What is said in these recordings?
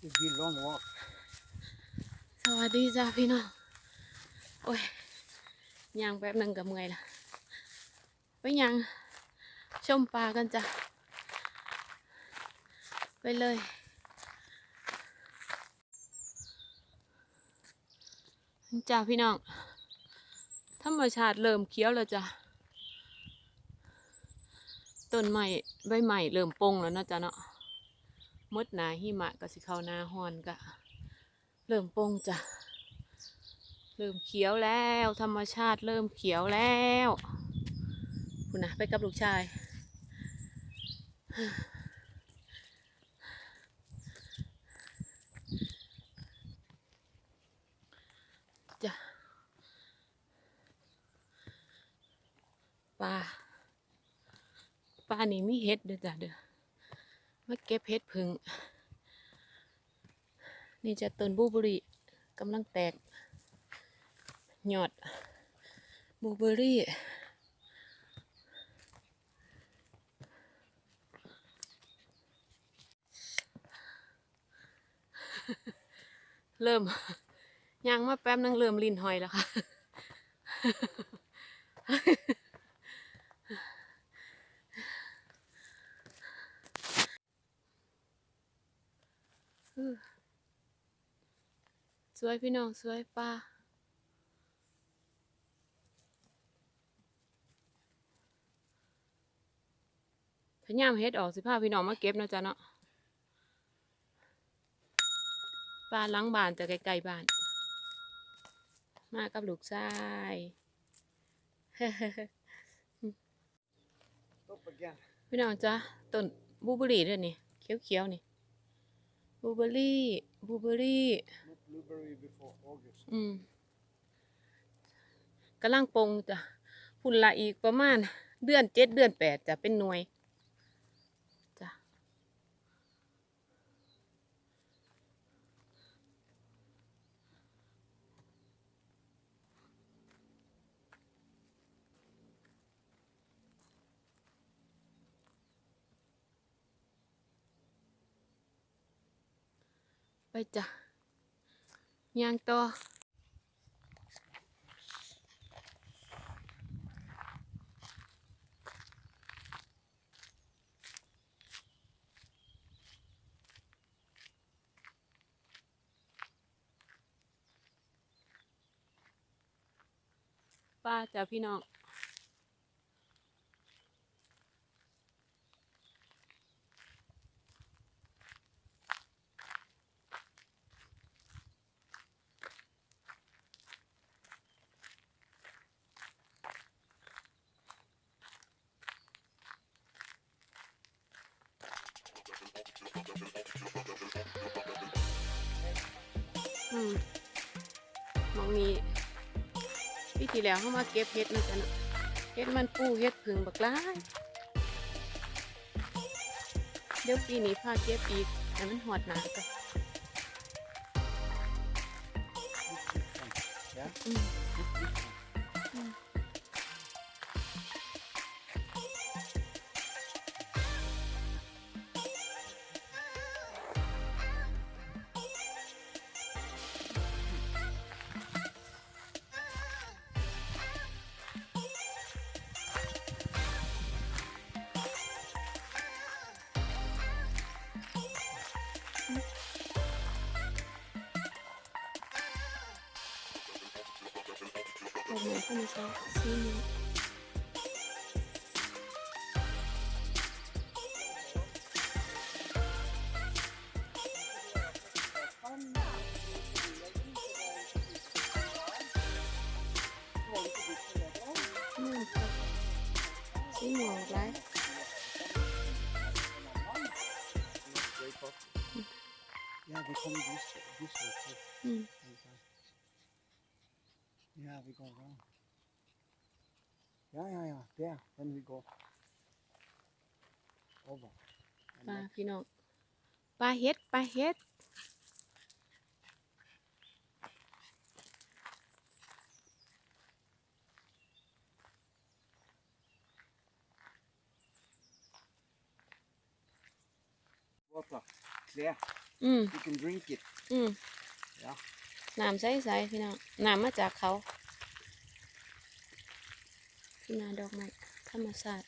It'd be a long walk. สวัสดีจ้าพี่น้อง โอ้ยย่างแป๊บหนึ่งกับเมื่อยละไปย่างชมปลากันจ้ะ ไปเลยจ้าพี่น้อง ธรรมชาติเริ่มเขียวแล้วจ้ะต้นไม้ใบใหม่เริ่มปงแล้วเนาะจ้ะเนาะ มดหนาหิมะก็สิเข้าหน้าฮอนกะเริ่มปงจ้ะ เริ่มเขียวแล้ว ธรรมชาติเริ่มเขียวแล้วคุณนะไปกับลูกชาย จ้ะปลาปลานี่มีเห็ดเด้อจ้ะเด้อ มาเก็บเห็ดผึ่งนี่จะต้นบูเบอร์รี่กำลังแตก หยอดบูเบอร์รี่เริ่มย่างมาแป๊บนึงเริ่มลินหอยแล้วค่ะ สวยพี่น้องสวยป้าพยายามเฮ็ดออกสิพาพี่น้องมาเก็บนะจ๊ะเนาะบ้านหลังบานแต่ไกลๆบ้าน มากับลูกชายพี่น้องจ๊ะต้นบูเบอรี่ด้วยนี่เขียวๆนี่บูเบอรี่บูเบอรี่ blueberry before August. อืมกำลังปงจ้ะพุ่นละอีกประมาณเดือนเจ็ดเดือนแปดจะเป็นหน่วยจ้ะไปจ้ะ ยางต่อป้าจ้ะพี่น้อง อืมมองนี้ปีที่แล้วเข้ามาเก็บเห็ดนะจ๊ะเนเห็ดมันปูเห็ดผึ่งบักหลายเดี๋ยวปีนี้พาเก็บอีกแต่มันหอดหนาจ้ะ Yeah. อื ดอกไม้ธรรมชาติสี we go around. Yeah, yeah, yeah. There, then we go over. ป And ลา next- พี่น้องปลาเฮ็ดปลาเฮ็ด water, clear. อืม You can drink it. อืม Yeah. น้ำใสๆพี่น้องน้ำมาจากเขาพี่ นาดอกไม้ธรรมชาติ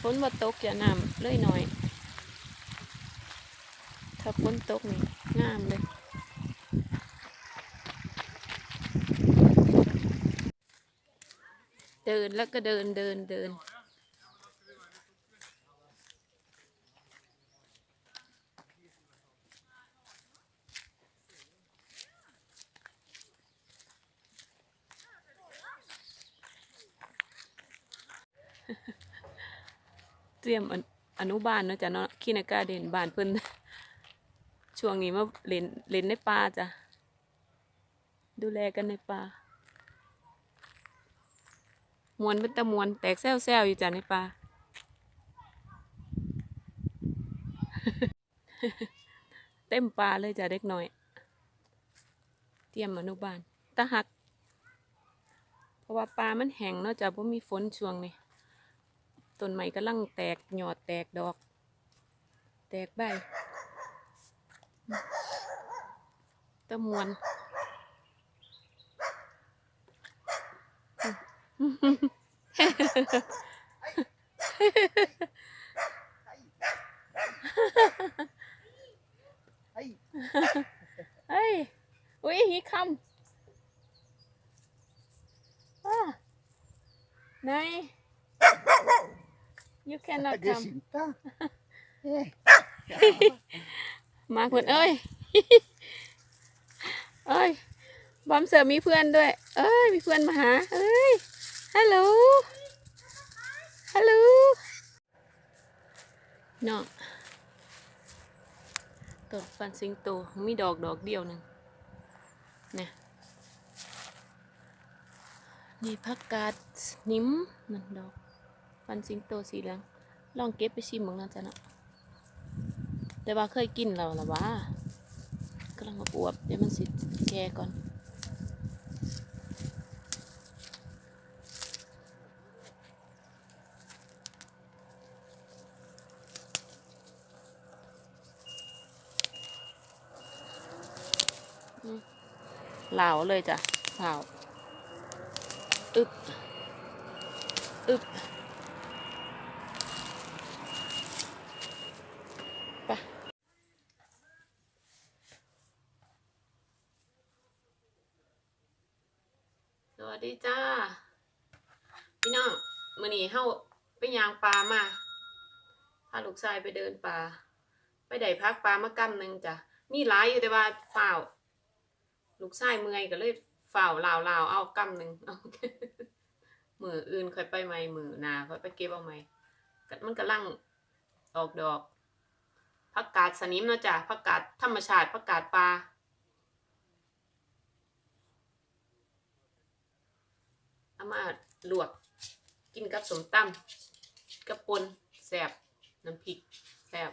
ฝนบ่ตกอย่าน้ำเลยหน่อย ถ้าฝนตกนี่งามเลย เดินแล้วก็เดินเดินเดิน เตรียมอนุบาลเนาะจ้ะเนาะขี้นากาเด่นบานเพิ่นช่วงนี้มาเล่นเล่นในป่าจ้ะดูแลกันในป่า มวนเป็นตะมวนแตกแซวแซวๆอยู่จ้ะในป่าเต็มป่าเลยจ้ะเด็กน้อย เตรียมอนุบาลตะหัก เพราะว่าป่ามันแห้งเนาะจ้ะเพราะมีฝนช่วงนี้ต้นไม้กำลังแตกหยอดแตกดอก แตกใบตะมวน Hey. เฮ้ยอุ้ยฮีคำอ่าไหน you cannot come synta. Yeah. มาเพื่อนเอ้ยเอ้ยบอมเสิร์ฟมีเพื่อนด้วย เอ้ย มีเพื่อนมาหา เอ้ย ฮัลโหล ฮัลโหลเนาะต้นฟันสิงโตมีดอกดอกเดียวหนึ่งเนี่ยนี่ผักกาดนิ้มนั่นดอกฟันสิงโตสีเหลืองลองเก็บไปชิมมึงนะจ๊ะเนาะแต่ว่าเคยกินแล้วล่ะวะกำลังอวบเดี๋ยวมันสิแก่ก่อน อืม เหลาเลยจ้ะเหลาอึบอึบไปสวัสดีจ้า พี่น้องมื้อนี้เฮาไปยางปลามาพาลูกชายไปเดินป่าไปได้พักปลามากำหนึ่งจ้ะ มีหลายอยู่แต่ว่าฝ่าว ลูกชายเมื่อยก็เลยฝ่าวลาวลาวเอากำหนึ่งเอามืออื่นค่อยไปใหมมือนาค่อยไปเก็บเอาใหมมันกำลังออกดอกผักกาดสนิมเนะจ้ะผักกาดธรรมชาติผักกาดปลาเอามาลวกกินกับสมตำกับปนแสบน้ำพริกแสบ